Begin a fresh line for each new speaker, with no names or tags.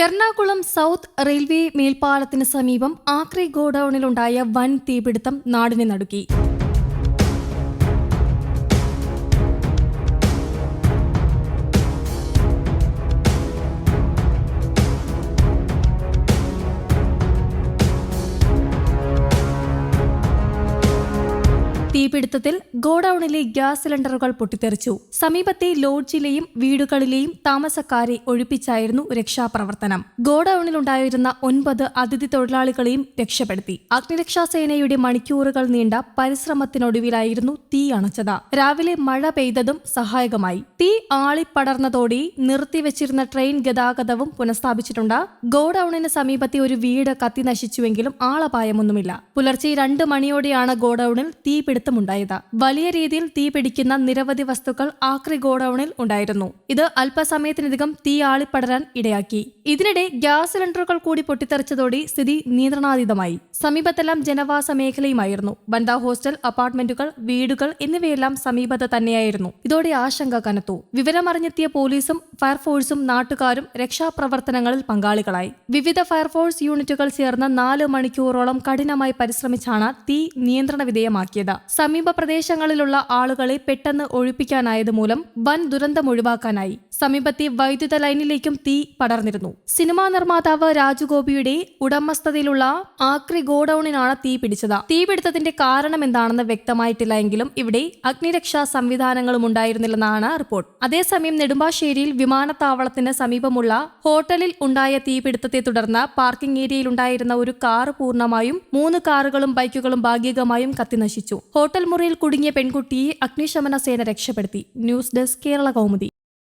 Ernakulam south railway മേൽപ്പാലത്തിന് സമീപം ആക്രി ഗോഡൌണിലുണ്ടായ വൻ തീപിടുത്തം നാടിനെ നടുക്കി. തീപിടുത്തത്തിൽ ഗോഡൌണിലെ ഗ്യാസ് സിലിണ്ടറുകൾ പൊട്ടിത്തെറിച്ചു. സമീപത്തെ ലോഡ്ജിലെയും വീടുകളിലെയും താമസക്കാരെ ഒഴിപ്പിച്ചായിരുന്നു രക്ഷാപ്രവർത്തനം. ഗോഡൌണിലുണ്ടായിരുന്ന ഒൻപത് അതിഥി തൊഴിലാളികളെയും രക്ഷപ്പെടുത്തി. അഗ്നിരക്ഷാസേനയുടെ മണിക്കൂറുകൾ നീണ്ട പരിശ്രമത്തിനൊടുവിലായിരുന്നു തീ അണച്ചത്. രാവിലെ മഴ പെയ്തതും സഹായകമായി. തീ ആളിപ്പടർന്നതോടെ നിർത്തിവച്ചിരുന്ന ട്രെയിൻ ഗതാഗതവും പുനഃസ്ഥാപിച്ചിട്ടുണ്ട്. ഗോഡൌണിന് സമീപത്തെ ഒരു വീട് കത്തി നശിച്ചുവെങ്കിലും ആളപായമൊന്നുമില്ല. പുലർച്ചെ രണ്ട് മണിയോടെയാണ് ഗോഡൌണിൽ തീ പിടുത്തമുണ്ടായത് വലിയ രീതിയിൽ തീ പിടിക്കുന്ന നിരവധി വസ്തുക്കൾ ആക്രി ഗോഡൌണിൽ ഉണ്ടായിരുന്നു. ഇത് അല്പസമയത്തിനധികം തീ ആളിപ്പടരാൻ ഇടയാക്കി. ഇതിനിടെ ഗ്യാസ് സിലിണ്ടറുകൾ കൂടി പൊട്ടിത്തെറിച്ചതോടെ സ്ഥിതി നിയന്ത്രണാതീതമായി. സമീപത്തെല്ലാം ജനവാസ മേഖലയുമായിരുന്നു. വനിതാ ഹോസ്റ്റൽ അപ്പാർട്ട്മെന്റുകൾ വീടുകൾ എന്നിവയെല്ലാം സമീപത്ത് തന്നെയായിരുന്നു. ഇതോടെ ആശങ്ക കനത്തു. വിവരമറിഞ്ഞെത്തിയ പോലീസും ഫയർഫോഴ്സും നാട്ടുകാരും രക്ഷാപ്രവർത്തനങ്ങളിൽ പങ്കാളികളായി. വിവിധ ഫയർഫോഴ്സ് യൂണിറ്റുകൾ ചേർന്ന് നാല് മണിക്കൂറോളം കഠിനമായി പരിശ്രമിച്ചാണ് തീ നിയന്ത്രണ വിധേയമാക്കിയത്. സമീപ പ്രദേശങ്ങളിലുള്ള ആളുകളെ പെട്ടെന്ന് ഒഴിപ്പിക്കാനായത് മൂലം വൻ ദുരന്തം ഒഴിവാക്കാനായി. സമീപത്തെ വൈദ്യുത ലൈനിലേക്കും തീ പടർന്നിരുന്നു. സിനിമാ നിർമ്മാതാവ് രാജുഗോപിയുടെ ഉടമസ്ഥതയിലുള്ള ആക്രി ഗോഡൌണിനാണ് തീ പിടിച്ചത്. തീപിടുത്തത്തിന്റെ കാരണം എന്താണെന്ന് വ്യക്തമായിട്ടില്ല എങ്കിലും ഇവിടെ അഗ്നിരക്ഷാ സംവിധാനങ്ങളും ഉണ്ടായിരുന്നില്ലെന്നാണ് റിപ്പോർട്ട്. അതേസമയം നെടുമ്പാശ്ശേരിയിൽ വിമാനത്താവളത്തിന് സമീപമുള്ള ഹോട്ടലിൽ ഉണ്ടായ തീപിടുത്തത്തെ തുടർന്ന് പാർക്കിംഗ് ഏരിയയിൽ ഉണ്ടായിരുന്ന ഒരു കാർ പൂർണമായും മൂന്ന് കാറുകളും ബൈക്കുകളും ഭാഗികമായും കത്തിനശിച്ചു. ഹോട്ടൽ മുറിയിൽ കുടുങ്ങിയ പെൺകുട്ടിയെ അഗ്നിശമന സേന രക്ഷപ്പെടുത്തി. News desk Kerala Kaumudi.